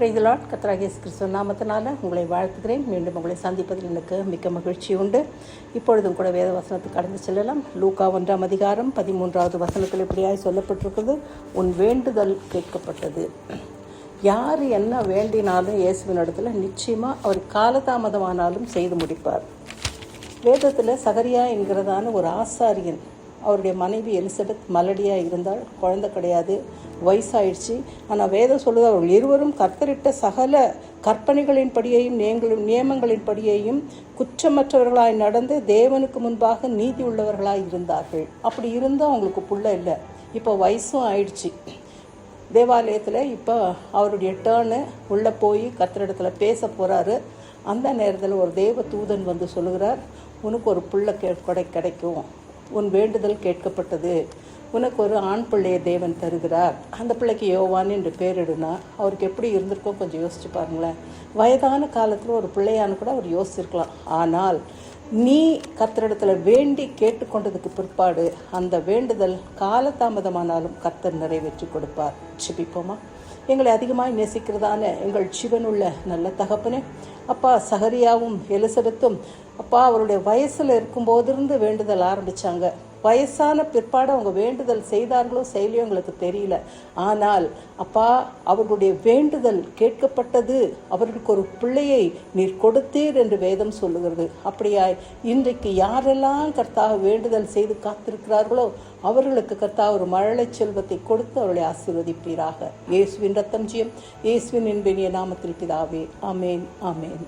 பிரைதலாட் கத்ராகேஸ் கிறிஸ்துவ நாமத்தினால உங்களை வாழ்த்துகிறேன். மீண்டும் உங்களை சந்திப்பதில் எனக்கு மிக்க மகிழ்ச்சி உண்டு. இப்பொழுதும் கூட வேத வசனத்துக்கு கடந்து செல்லலாம். லூக்கா ஒன்றாம் அதிகாரம் பதிமூன்றாவது வசனத்தில் இப்படியாய் சொல்லப்பட்டிருக்கிறது. உன் வேண்டுதல் கேட்கப்பட்டது. யார் என்ன வேண்டினாலும் இயேசுவின் இடத்துல நிச்சயமாக அவர் காலதாமதமானாலும் செய்து முடிப்பார். வேதத்தில் சகரியா என்கிறதான ஒரு ஆசாரியன் அவருடைய மனைவி எலிசபெத் மலடியாக இருந்தால் குழந்தை கிடையாது வயசாயிடுச்சு. ஆனால் வேதம் சொல்லுது அவர்கள் இருவரும் கர்த்தரிட்ட சகல கற்பனைகளின்படியையும் நியமங்களின் படியையும் குற்றமற்றவர்களாய் நடந்து தேவனுக்கு முன்பாக நீதி உள்ளவர்களாய் இருந்தார்கள். அப்படி இருந்தும் அவங்களுக்கு புள்ள இல்லை. இப்போ வயசும் ஆயிடுச்சு. தேவாலயத்தில் இப்போ அவருடைய டேர்னு உள்ளே போய் கர்த்தரிடத்தில் பேச போகிறாரு அந்த நேரத்தில் ஒரு தேவ தூதன் வந்து சொல்லுகிறார் உனக்கு ஒரு புள்ள கொடை கிடைக்கும். உன் வேண்டுதல் கேட்கப்பட்டது. உனக்கு ஒரு ஆண் பிள்ளையை தேவன் தருகிறார். அந்த பிள்ளைக்கு யோவான் என்று பேரிடுனா அவருக்கு எப்படி இருந்திருக்கோ கொஞ்சம் யோசிச்சு பாருங்களேன். வயதான காலத்தில் ஒரு பிள்ளையான்னு கூட அவர் யோசிச்சிருக்கலாம். ஆனால் நீ கர்த்தரிடத்துல வேண்டி கேட்டுக்கொண்டதுக்கு பிற்பாடு அந்த வேண்டுதல் காலதாமதமானாலும் கர்த்தர் நிறைவேற்றி கொடுப்பார். சிபிப்போமா எங்களை அதிகமாக நேசிக்கிறதான எங்கள் சிவனுள்ள நல்ல தகப்பனே அப்பா சகரியாவும் எலிசபெத்தும் அப்பா அவருடைய வயசில் இருக்கும்போதிருந்து வேண்டுதல் ஆரம்பித்தாங்க வயசான பிற்பாடு அவங்க வேண்டுதல் செய்தார்களோ செய்யலையோ எங்களுக்கு தெரியல. ஆனால் அப்பா அவர்களுடைய வேண்டுதல் கேட்கப்பட்டது. அவர்களுக்கு ஒரு பிள்ளையை நீர் கொடுத்தீர் என்று வேதம் சொல்லுகிறது. அப்படியாய் இன்றைக்கு யாரெல்லாம் கர்த்தாக வேண்டுதல் செய்து காத்திருக்கிறார்களோ அவர்களுக்கு கர்த்தா ஒரு மழலை செல்வத்தை கொடுத்து அவர்களை ஆசீர்வதிப்பீராக. இயேசுவின் ரத்தம் ஜியம். இயேசுவின் என்பினிய நாமத்தில் பிதாவே. ஆமேன் ஆமேன்.